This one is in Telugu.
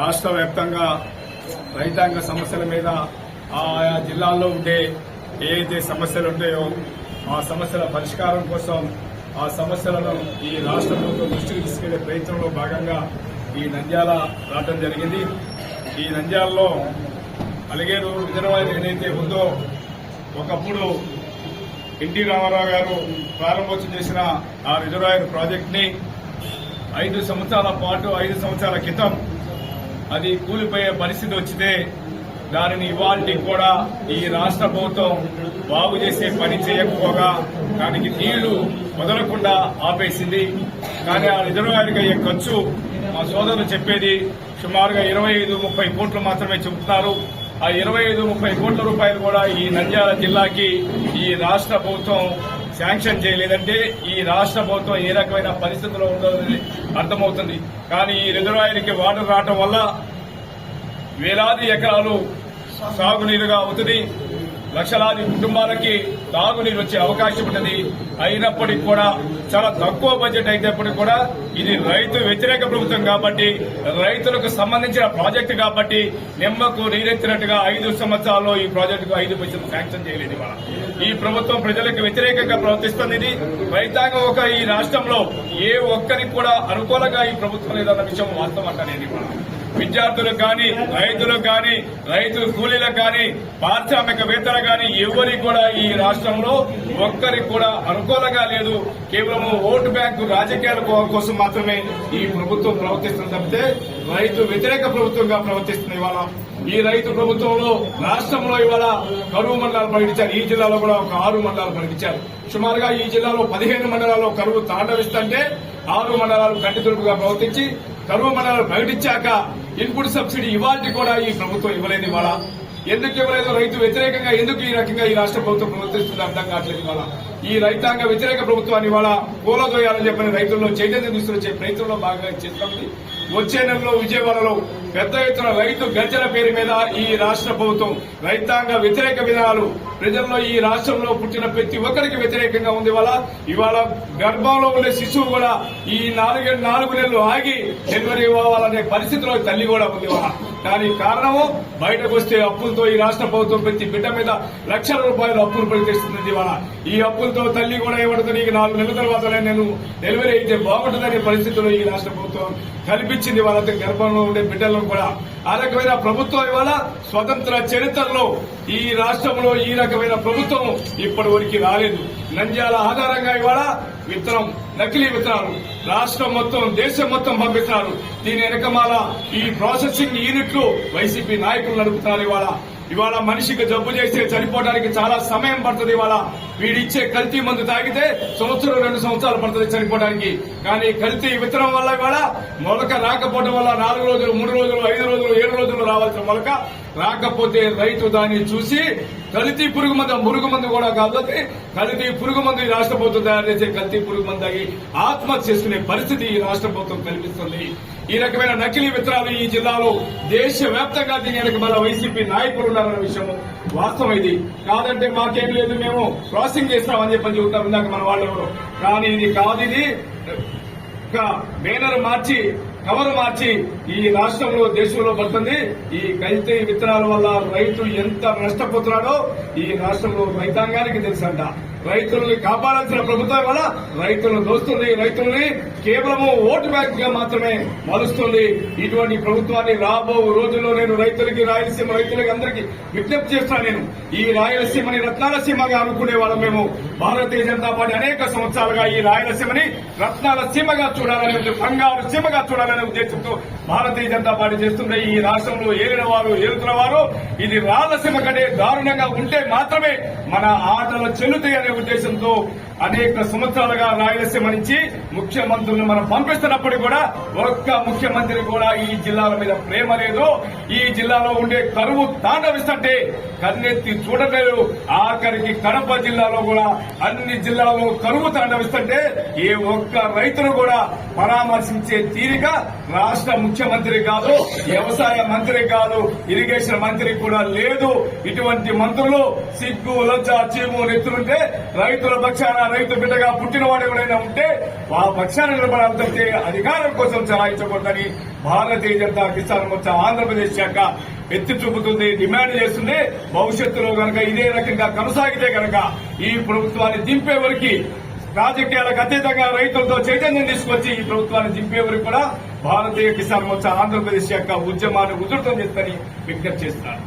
రాష్ట్ర వ్యాప్తంగా రైతాంగ సమస్యల మీద ఆయా జిల్లాల్లో ఉండే ఏదైతే సమస్యలు ఉంటాయో ఆ సమస్యల పరిష్కారం కోసం ఆ సమస్యలను ఈ రాష్ట్ర ప్రభుత్వం దృష్టికి తీసుకెళ్ళే ప్రయత్నంలో భాగంగా ఈ నంద్యాల రావడం జరిగింది. ఈ నంద్యాలలో అలిగేరు రిజర్వాయర్ ఏదైతే ఉందో ఒకప్పుడు ఎన్టీ రామారావు గారు ప్రారంభోత్సవం చేసిన ఆ రిజర్వాయర్ ప్రాజెక్ట్ని ఐదు సంవత్సరాల పాటు ఐదు సంవత్సరాల క్రితం అది కూలిపోయే పరిస్థితి వచ్చితే దానిని ఇవాళ కూడా ఈ రాష్ట్ర ప్రభుత్వం బాగు చేసే పని చేయకపోగా దానికి నీళ్ళు వదలకుండా ఆపేసింది. కానీ ఆ రిజర్వాయర్కి అయ్యే ఖర్చు మా సోదరులు చెప్పేది సుమారుగా ఇరవై ఐదు ముప్పై కోట్లు మాత్రమే చెబుతున్నారు. ఆ ఇరవై ఐదు ముప్పై కోట్ల రూపాయలు కూడా ఈ నంద్యాల జిల్లాకి ఈ రాష్ట్ర ప్రభుత్వం శాంక్షన్ చేయలేదంటే ఈ రాష్ట్ర ప్రభుత్వం ఏ రకమైన పరిస్థితిలో ఉందో అర్థమవుతుంది. కానీ ఈ రిజర్వాయర్కి వాటర్ రావటం వల్ల వేలాది ఎకరాలు సాగునీరుగా అవుతుంది. లక్షలాది కుటుంబాలకి తాగునీరు వచ్చే అవకాశం ఉన్నది. అయినప్పటికీ కూడా చాలా తక్కువ బడ్జెట్ అయినప్పటికీ కూడా ఇది రైతు వ్యతిరేక ప్రభుత్వం కాబట్టి రైతులకు సంబంధించిన ప్రాజెక్టు కాబట్టి నిమ్మకు నీరెత్తినట్టుగా ఐదు సంవత్సరాల్లో ఈ ప్రాజెక్టుకు ఐదు పైసలు శాంక్షన్ చేయలేదు ఇవాళ. ఈ ప్రభుత్వం ప్రజలకు వ్యతిరేకంగా ప్రవర్తిస్తుంది ఇది. రైతాంగం ఒక ఈ రాష్ట్రంలో ఏ ఒక్కరికి కూడా అనుకూలంగా ఈ ప్రభుత్వం లేదన్న విషయం వాస్తవం అంటానేది ఇవాళ. విద్యార్థులకు కానీ రైతులకు కానీ రైతు కూలీలకు కానీ పారిశ్రామికవేత్తలకు కానీ ఎవరికి కూడా ఈ రాష్ట్రంలో ఒక్కరికి కూడా అనుకూలంగా లేదు. కేవలం ఓటు బ్యాంకు రాజకీయాల కోసం మాత్రమే ఈ ప్రభుత్వం ప్రవర్తిస్తుంది తప్పితే రైతు వ్యతిరేక ప్రభుత్వంగా ప్రవర్తిస్తుంది ఇవాళ. ఈ రైతు ప్రభుత్వంలో రాష్ట్రంలో ఇవాళ కరువు మండలాలు ప్రకటించారు ఈ జిల్లాలో కూడా ఒక ఆరు మండలాలు ప్రకటించారు సుమారుగా ఈ జిల్లాలో పదిహేను మండలాల్లో కరువు తాండవిస్తుంటే ఆరు మండలాలు కంటి ప్రవర్తించి కరువు మండలాలు ప్రకటించాక ఇన్పుట్ సబ్సిడీ ఇవాళ కూడా ఈ ప్రభుత్వం ఇవ్వలేదు ఇవాళ. ఎందుకు ఇవ్వలేదు రైతు వ్యతిరేకంగా ఎందుకు ఈ రకంగా ఈ రాష్ట్ర ప్రభుత్వం ప్రవర్తిస్తుంది అర్థం కావట్లేదు ఇవాళ. ఈ రైతాంగ వ్యతిరేక ప్రభుత్వాన్ని ఇవాళ కూలదోయాలని చెప్పిన రైతుల్లో చైతన్యం తీసుకొచ్చే ప్రయత్నంలో భాగంగా చేస్తుంది వచ్చే నెలలో విజయవాడలో పెద్ద ఎత్తున రైతు గర్జన పేరు మీద ఈ రాష్ట్ర ప్రభుత్వం రైతాంగ వ్యతిరేక విధానాలు. ప్రజల్లో ఈ రాష్ట్రంలో పుట్టిన ప్రతి ఒక్కరికి వ్యతిరేకంగా ఉంది. వల్ల ఇవాళ గర్భంలో ఉండే శిశువు కూడా ఈ నాలుగు నాలుగు నెలలు ఆగి డెలివరీ ఇవ్వాలనే పరిస్థితిలో తల్లి కూడా ఉంది వల్ల దానికి కారణము బయటకు వస్తే అప్పులతో ఈ రాష్ట్ర ప్రభుత్వం ప్రతి బిడ్డ మీద లక్షల రూపాయలు అప్పులు పనిచేస్తుంది ఇవాళ. ఈ అప్పులతో తల్లి కూడా ఏమడుతుంది? నీకు నాలుగు నెలల తర్వాతనే నేను డెలివరీ అయితే బాగుంటుందనే పరిస్థితిలో ఈ రాష్ట్ర ప్రభుత్వం ఇచ్చింది వాళ్ళ గర్భంలో ఉండే బిడ్డలను కూడా. ఆ రకమైన ప్రభుత్వం ఇవాళ స్వతంత్ర చరిత్రలో ఈ రాష్ట్రంలో ఈ రకమైన ప్రభుత్వం ఇప్పటి వరకు రాలేదు. నంద్యాల ఆధారంగా ఇవాళ విత్తనం నకిలీ విత్తనాలు రాష్ట్రం మొత్తం దేశం మొత్తం పంపిస్తున్నారు. దీని వెనకమాల ఈ ప్రాసెసింగ్ యూనిట్లు వైసీపీ నాయకులు నడుపుతున్నారు ఇవాళ. ఇవాళ మనిషికి జబ్బు చేస్తే చనిపోవడానికి చాలా సమయం పడుతుంది ఇవాళ. వీడిచ్చే కల్తీ మందు తాగితే సంవత్సరం రెండు సంవత్సరాలు పడుతుంది చనిపోవడానికి. కానీ కల్తీ విత్తనం వల్ల ఇవాళ మొలక రాకపోవడం వల్ల నాలుగు రోజులు మూడు రోజులు ఐదు రోజులు ఏడు రోజులు రావాల్సిన మొలక రాకపోతే రైతు దాన్ని చూసి కల్తీ పురుగు మందు మురుగు మందు కూడా కాబట్టి కల్తీ పురుగు మందు ఈ రాష్ట్ర ప్రభుత్వం తయారు చేసే కల్తీ పురుగు మందు అయ్యి ఆత్మహత్య చేసుకునే పరిస్థితి ఈ రాష్ట్ర ప్రభుత్వం కల్పిస్తుంది ఈ రకమైన నకిలీ విత్తనాలు ఈ జిల్లాలో దేశవ్యాప్తంగా దీని వెనక మన వైసీపీ నాయకులు ఉన్నారన్న విషయం వాస్తవం ఇది. కాదంటే మాకేం లేదు మేము ప్రాసెసింగ్ చేస్తామని చెప్పని చెబుతాం ఇందాక మన వాళ్ళు కానీ ఇది కాదు ఇది ఒక మార్చి కవర్ మార్చి ఈ రాష్ట్రంలో దేశంలో పడుతుంది. ఈ కల్తీ విత్తనాల వల్ల రైతు ఎంత నష్టపోతున్నాడో ఈ రాష్ట్రంలో రైతాంగానికి తెలుసంట. రైతుల్ని కాపాడాల్సిన ప్రభుత్వం వల్ల రైతులను దోస్తుంది. రైతుల్ని కేవలము ఓటు బ్యాంక్గా మాత్రమే మలుస్తుంది. ఇటువంటి ప్రభుత్వాన్ని రాబో రోజుల్లో నేను రైతులకి రాయలసీమ రైతులకి అందరికీ విజ్ఞప్తి చేస్తాను నేను. ఈ రాయలసీమని రత్నాలసీమగా అనుకునే వాళ్ళం మేము. భారతీయ జనతా పార్టీ అనేక సంవత్సరాలుగా ఈ రాయలసీమని రత్నాల సీమగా చూడాలనే బంగారు సీమగా చూడాలనే ఉద్దేశంతో భారతీయ జనతా పార్టీ చేస్తున్న ఈ రాష్ట్రంలో ఏలిన వారు ఏలుతున్న వారు ఇది రాయలసీమ కంటే దారుణంగా ఉంటే మాత్రమే మన ఆటలు చెల్లుతాయని ఉద్దేశంతో అనేక సంవత్సరాలుగా రాయలసీమ నుంచి ముఖ్యమంత్రులను మనం పంపిస్తున్నప్పటికీ కూడా ఒక్క ముఖ్యమంత్రి కూడా ఈ జిల్లాల మీద ప్రేమ లేదు. ఈ జిల్లాలో ఉండే కరువు తాండవిస్తుంటే కన్నెత్తి చూడలేదు ఆఖరికి కడప జిల్లాలో కూడా అన్ని జిల్లాల్లో కరువు తాండవిస్తుంటే ఏ ఒక్క రైతును కూడా పరామర్శించే తీరిక రాష్ట్ర ముఖ్యమంత్రి కాదు వ్యవసాయ మంత్రి కాదు ఇరిగేషన్ మంత్రి కూడా లేదు. ఇటువంటి మంత్రులు సిగ్గు లజ్జ చీము నెత్తులుంటే రైతుల పక్షాన రైతు బిడ్డగా పుట్టినవాడు ఎవరైనా ఉంటే ఆ పక్షాన్ని నిలబడాలి తప్పితే అధికారం కోసం చలాయించకూడదని భారతీయ జనతా కిసాన్ మోర్చా ఆంధ్రప్రదేశ్ శాఖ ఎత్తి చూపుతుంది డిమాండ్ చేస్తుంది. భవిష్యత్తులో కనుక ఇదే రకంగా కొనసాగితే కనుక ఈ ప్రభుత్వాన్ని దింపే వరకు రాజకీయాలకు అతీతంగా రైతులతో చైతన్యం తీసుకొచ్చి ఈ ప్రభుత్వాన్ని దింపే వరకు కూడా భారతీయ కిసాన్ మోర్చా ఆంధ్రప్రదేశ్ యొక్క ఉద్యమాన్ని ఉధృతం చేస్తని విజ్ఞప్తి చేస్తున్నారు.